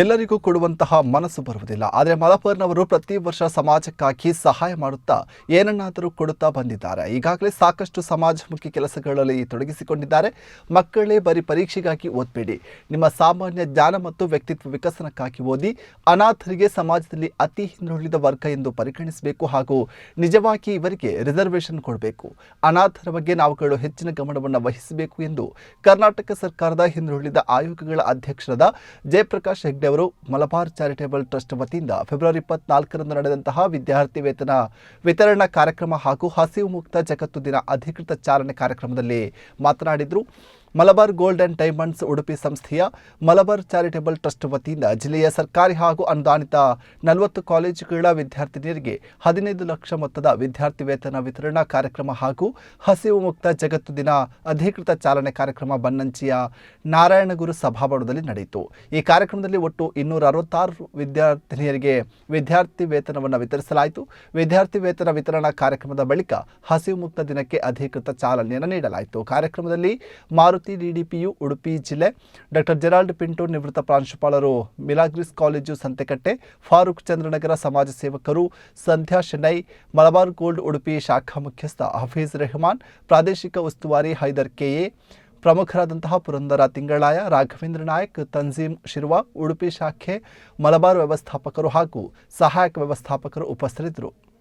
ಎಲ್ಲರಿಗೂ ಕೊಡುವಂತಹ ಮನಸ್ಸು ಬರುವುದಿಲ್ಲ. ಆದರೆ ಮಲಪರ್ನವರು ಪ್ರತಿ ವರ್ಷ ಸಮಾಜಕ್ಕಾಗಿ ಸಹಾಯ ಮಾಡುತ್ತಾ ಏನನ್ನಾದರೂ ಕೊಡುತ್ತಾ ಬಂದಿದ್ದಾರೆ. ಈಗಾಗಲೇ ಸಾಕಷ್ಟು ಸಮಾಜಮುಖಿ ಕೆಲಸಗಳಲ್ಲಿ ತೊಡಗಿಸಿಕೊಂಡಿದ್ದಾರೆ. ಮಕ್ಕಳೇ ಬರೀ ಪರೀಕ್ಷೆಗಾಗಿ ಓದಬೇಡಿ. ನಿಮ್ಮ ಸಾಮಾನ್ಯ ಜ್ಞಾನ ಮತ್ತು ವ್ಯಕ್ತಿತ್ವ ವಿಕಸನಕ್ಕಾಗಿ ಓದಿ ಅನಾಥರಿಗೆ ಸಮಾಜದಲ್ಲಿ ಅತಿ ಹಿಂದುಳಿದ ವರ್ಗ ಎಂದು ಪರಿಗಣಿಸಬೇಕು ಹಾಗೂ ನಿಜವಾಗಿ ಇವರಿಗೆ ರಿಸರ್ವೇಷನ್ ಕೊಡಬೇಕು. ಅನಾಥರ ಬಗ್ಗೆ ನಾವುಗಳು ಹೆಚ್ಚಿನ ಗಮನವನ್ನು ವಹಿಸಬೇಕು ಎಂದು ಕರ್ನಾಟಕ ಸರ್ಕಾರದ ಹಿಂದುಳಿದ ಆಯೋಗಗಳ ಅಧ್ಯಕ್ಷರಾದ ಜಯಪ್ರಕಾಶ್ ಅವರು ಮಲಬಾರ್ ಚಾರಿಟೇಬಲ್ ಟ್ರಸ್ಟ್ ವತಿಯಿಂದ ಫೆಬ್ರವರಿ ಇಪ್ಪತ್ನಾಲ್ಕರಂದು ನಡೆದಂತಹ ವಿದ್ಯಾರ್ಥಿ ವೇತನ ವಿತರಣಾ ಕಾರ್ಯಕ್ರಮ ಹಾಗೂ ಹಸಿವು ಮುಕ್ತ ಜಗತ್ತು ದಿನ ಅಧಿಕೃತ ಚಾಲನೆ ಕಾರ್ಯಕ್ರಮದಲ್ಲಿ ಮಾತನಾಡಿದರು. Malabar gold and diamonds Udupi ಸಂಸ್ಥೆಯ ಮಲಬಾರ್ ಚಾರಿಟೇಬಲ್ ಟ್ರಸ್ಟ್ ವತಿಯಿಂದ ಜಿಲ್ಲೆಯ ಸರ್ಕಾರಿ ಹಾಗೂ ಅನುದಾನಿತ ನಲವತ್ತು ಕಾಲೇಜುಗಳ ವಿದ್ಯಾರ್ಥಿನಿಯರಿಗೆ ಹದಿನೈದು ಲಕ್ಷ ಮೊತ್ತದ ವಿದ್ಯಾರ್ಥಿ ವೇತನ ವಿತರಣಾ ಕಾರ್ಯಕ್ರಮ ಹಾಗೂ ಹಸಿವು ಮುಕ್ತ ಜಗತ್ತು ದಿನ ಅಧಿಕೃತ ಚಾಲನೆ ಕಾರ್ಯಕ್ರಮ ಬನ್ನಂಚಿಯ ನಾರಾಯಣಗುರು ಸಭಾಭವನದಲ್ಲಿ ನಡೆಯಿತು. ಈ ಕಾರ್ಯಕ್ರಮದಲ್ಲಿ ಒಟ್ಟು ಇನ್ನೂರ ಅರವತ್ತಾರು ವಿದ್ಯಾರ್ಥಿನಿಯರಿಗೆ ವಿದ್ಯಾರ್ಥಿ ವೇತನವನ್ನು ವಿತರಿಸಲಾಯಿತು. ವಿದ್ಯಾರ್ಥಿ ವೇತನ ವಿತರಣಾ ಕಾರ್ಯಕ್ರಮದ ಬಳಿಕ ಹಸಿವು ಮುಕ್ತ ದಿನಕ್ಕೆ ಅಧಿಕೃತ ಚಾಲನೆಯನ್ನು ನೀಡಲಾಯಿತು. ಕಾರ್ಯಕ್ರಮದಲ್ಲಿ ಮಾರುತಿ ಡಿಡಿಪಿಯು ಉಡುಪಿ ಜಿಲ್ಲೆ. ಡಾಕ್ಟರ್ ಜೆರಾಲ್ಡ್ ಪಿಂಟೋ ನಿವೃತ್ತ ಪ್ರಾಂಶುಪಾಲರು ಮಿಲಾಗ್ರಿಸ್ ಕಾಲೇಜು ಸಂತೆಕಟ್ಟೆ, ಫಾರೂಕ್ ಚಂದ್ರನಗರ ಸಮಾಜ ಸೇವಕರು, ಸಂಧ್ಯಾ ಶೆನೈ ಮಲಬಾರ್ ಗೋಲ್ಡ್ ಉಡುಪಿ ಶಾಖಾ ಮುಖ್ಯಸ್ಥ ಹಫೀಜ್ ರೆಹಮಾನ್, ಪ್ರಾದೇಶಿಕ ಉಸ್ತುವಾರಿ ಹೈದರ್ ಕೆಎ ಪ್ರಮುಖರಾದಂತಹ ಪುರಂದರ ತಿಂಗಳಾಯ ರಾಘವೇಂದ್ರ ನಾಯಕ್ ತನ್ಜೀಮ್ ಶಿರ್ವಾ, ಉಡುಪಿ ಶಾಖೆ ಮಲಬಾರ್ ವ್ಯವಸ್ಥಾಪಕರು ಹಾಗೂ ಸಹಾಯಕ ವ್ಯವಸ್ಥಾಪಕರು ಉಪಸ್ಥಿತರಿದ್ದರು.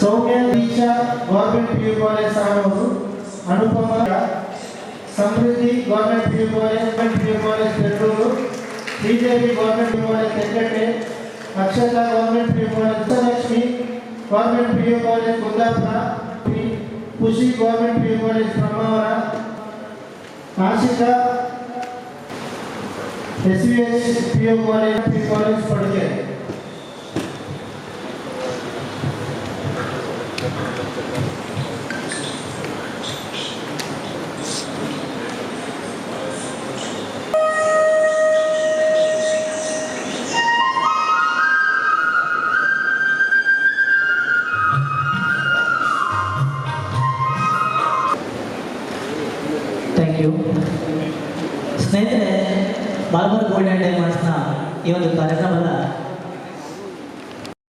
Soumya Diksha government P U college Sanur Anupama Samriddhi government P U college government P U college Bengaluru Sridevi government P U college Tekkatte Akshata government P U college Lakshmi government P U college Kundapura P- Khushi government P U college Brahmavar Ashika S V S P U college P U college ಪಡುಗೆ Malabar gold and ಡೈಮಂಡ್ಸ್ನ ಈ ಒಂದು ಕಾರ್ಯಕ್ರಮದ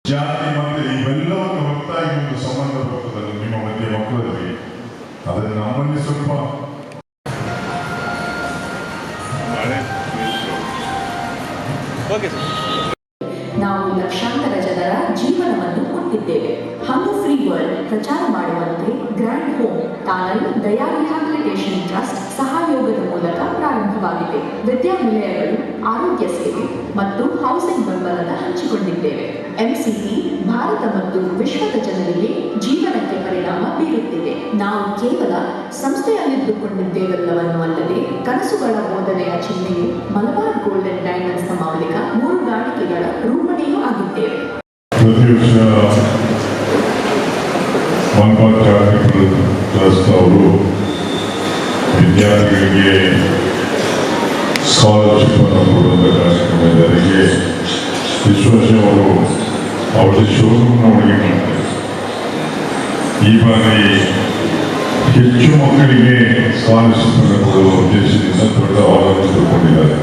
ಜಾತಿ ಮತ್ತೆ ಇವೆಲ್ಲವನ್ನು ಹೊರತಾಗಿ ಒಂದು ಸಂಬಂಧ ಬರ್ತದೆ ನಿಮ್ಮ ಮಧ್ಯೆ ಮಕ್ಕಳಲ್ಲಿ. ಅದನ್ನು ನಮ್ಮಲ್ಲಿ ಸ್ವಲ್ಪ ನಾವು ಪ್ರಾರಂಭವಾಗಿದೆ ವಿದ್ಯಾನಿಲಯಗಳು, ಆರೋಗ್ಯ ಸೇವೆ ಮತ್ತು ಹೌಸಿಂಗ್ ಬೆಂಬಲದ ಹಂಚಿಕೊಂಡಿದ್ದೇವೆ. ಎಂಸಿಪಿ ಭಾರತ ಮತ್ತು ವಿಶ್ವದ ಜನರಿಗೆ ಜೀವನಕ್ಕೆ ಪರಿಣಾಮ ಬೀರುತ್ತಿದೆ. ನಾವು ಕೇವಲ ಸಂಸ್ಥೆಯಲ್ಲಿದ್ದುಕೊಂಡಿದ್ದೇವೆಲ್ಲವನ್ನು ಅಲ್ಲದೆ ಕನಸುಗಳ ಬೋಧನೆಯ ಚಿಹ್ನೆಯು ಮಲಬಾರ್ ಗೋಲ್ಡನ್ ಡೈಮಂಡ್ಸ್ನ ಮೌಲಿಕ ಮೂರು ಗಾಣಿಕೆಗಳ ರೂಪಣೆಯೂ ಆಗಿದ್ದೇವೆ ಟ್ರಸ್ಟ್ ಅವರು, ವಿದ್ಯಾರ್ಥಿಗಳಿಗೆ ಸ್ಕಾಲರ್ಶಿಪ್ ಅನ್ನು ಕೊಡುವಂಥ ಕಾರ್ಯಕ್ರಮ ಇದೆ ಅದಕ್ಕೆ ವಿಶ್ವಾಸ ಅವರು ಅವರ ಶೋರೂಮ್ನ ಒಳಗೆ ಮಾಡ್ತಾರೆ ಈ ಹೆಚ್ಚು ಮಕ್ಕಳಿಗೆ ಸ್ಕಾಲರ್ಶಿಪ್ ಅನ್ನು ಕೊಡುವ ಉದ್ದೇಶದಿಂದ ದೊಡ್ಡ ಆಲೋಚನೆ ತಗೊಂಡಿದ್ದಾರೆ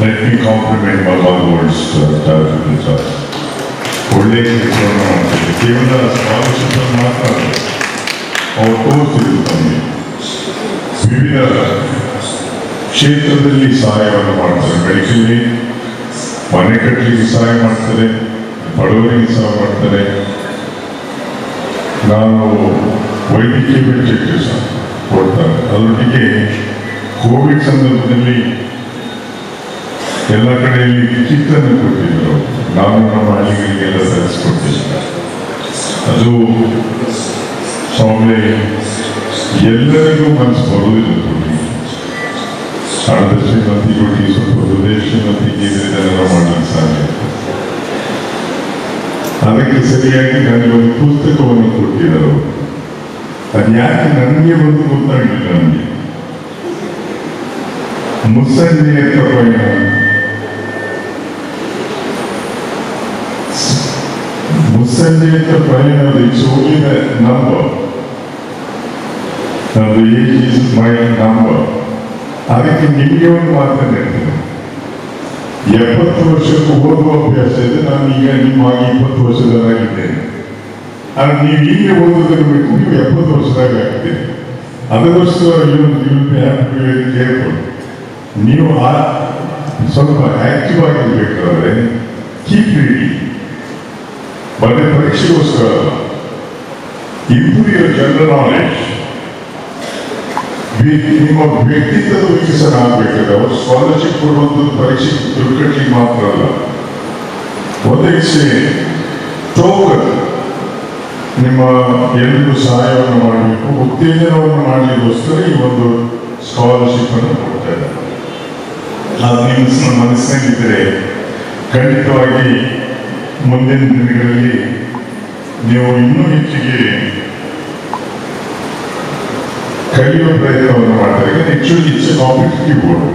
let me compliment my all words ಒಳ್ಳೆಯ ಕೆಲಸವನ್ನು ಮಾಡ್ತಾರೆ ಕೇವಲ ಸ್ಕಾಲರ್ಶಿಪ್ ಮಾತ್ರ ಅವ್ರು ತೋರಿಸಿದ್ರು ನಮಗೆ ವಿವಿಧ ಕ್ಷೇತ್ರದಲ್ಲಿ ಸಹಾಯವನ್ನು ಮಾಡ್ತಾರೆ. ಮೆಡಿಕಲ್ಲಿ ಮನೆ ಕಟ್ಟಲಿಕ್ಕೆ ಸಹಾಯ ಮಾಡ್ತಾರೆ, ಬಡವರಿಗೆ ಸಹಾಯ ಮಾಡ್ತಾರೆ. ನಾನು ವೈದ್ಯಕೀಯ ವೆಚ್ಚಕ್ಕೆ ಸಹ ಕೊಡ್ತಾರೆ. ಅದರೊಟ್ಟಿಗೆ ಕೋವಿಡ್ ಸಂದರ್ಭದಲ್ಲಿ ಎಲ್ಲ ಕಡೆಯಲ್ಲಿ ಕಿತ್ತನ್ನು ಕೊಟ್ಟಿದ್ದರು ನಾನು ನಮ್ಮ ಹಳ್ಳಿಗಳಿಗೆಲ್ಲ ತರಿಸ್ಕೊಟ್ಟಿದ್ದೆ ಅದು ಸ್ವಾಮಿ, ಎಲ್ಲರಿಗೂ ಮನಸ್ಸು ಬರುವುದಿಲ್ಲ. ನೋಡಿ ಹಣದ ಶ್ರೀಮಂತಿಗಳಿಗೆ ಸ್ವಲ್ಪ ಹೃದಯ ಶ್ರೀಮಂತಿಗೆ ಇದನ್ನೆಲ್ಲ ಮಾಡಲಿಕ್ಕೆ ಸಾಧ್ಯ ಅದಕ್ಕೆ ಸರಿಯಾಗಿ ನನಗೆ ಒಂದು ಪುಸ್ತಕವನ್ನು ಕೊಟ್ಟಿದ್ದರು ಅದು ಯಾಕೆ ನನಗೆ ಒಂದು ಗೊತ್ತಾಗಲಿಲ್ಲ ನನಗೆ ಮುಸ್ಸಂಜೆಯ ಪಯಣ ಮುಸ್ಸಂಜೆಯ ಪಯಣದ ಇಟ್ಸ್ ಓನ್ಲಿ ದ ನಂಬರ್ ಅದು ಏಜ್ ಇಸ್ ಮೈ ನಂಬರ್ ಅದಕ್ಕೆ ನಿಮಗೆ ಒಂದು ಮಾತನ್ನು ಎಪ್ಪತ್ತು ವರ್ಷಕ್ಕೂ ಓದುವ ಅಭ್ಯಾಸ ಇದೆ ನಾನು ಈಗ ನಿಮ್ಮಾಗಿ ಇಪ್ಪತ್ತು ವರ್ಷದವರಾಗಿದ್ದೇನೆ. ಆದರೆ ನೀವು ಈಗ ಓದೋದನ್ನು ಬಿಟ್ಟು ನೀವು ಎಪ್ಪತ್ತು ವರ್ಷದಾಗ ಆಗಿದೆ ಅದಕ್ಕೋಸ್ಕರ ಕೇಳ್ಕೊಂಡು ನೀವು ಆ ಸ್ವಲ್ಪ ಆಕ್ಟಿವ್ ಆಗಿರ್ಬೇಕಾದ್ರೆ ಕೀಪ್ ರೀಡಿಂಗ್ ಬರೀ ಪರೀಕ್ಷೆಗೋಸ್ಕರ ಇಂಪ್ರೂವ್ ಯುವರ್ ಜನರಲ್ ನಾಲೆಡ್ಜ್ ನಿಮ್ಮ ವ್ಯಕ್ತಿತ್ವದ ವಿಕಸನ ಆಗಬೇಕಾದ ಅವರು ಸ್ಕಾಲರ್ಶಿಪ್ ಕೊಡುವಂಥದ್ದು ಪರೀಕ್ಷೆ ದುರ್ಗಟ್ಟಿ ಮಾತ್ರ ಅಲ್ಲ. ಒದಗಿಸಿ ಟೋಕನ್ ನಿಮ್ಮ ಎಲ್ಲರಿಗೂ ಸಹಾಯವನ್ನು ಮಾಡಬೇಕು, ಉತ್ತೇಜನವನ್ನು ಮಾಡಲಿಕ್ಕೋಸ್ಕರ ಈ ಒಂದು ಸ್ಕಾಲರ್ಶಿಪ್ ಅನ್ನು ಕೊಡ್ತಾ ಇದ್ದಾರೆ. ಮನಸ್ಸಿನಲ್ಲಿದ್ದರೆ ಖಂಡಿತವಾಗಿ ಮುಂದಿನ ದಿನಗಳಲ್ಲಿ ನೀವು ಇನ್ನೂ ಹೆಚ್ಚಿಗೆ కలిగి ప్రజలు ఉన్న మాటలు కానీ ఇచ్చి కాంపిటేటివ్ బోర్డు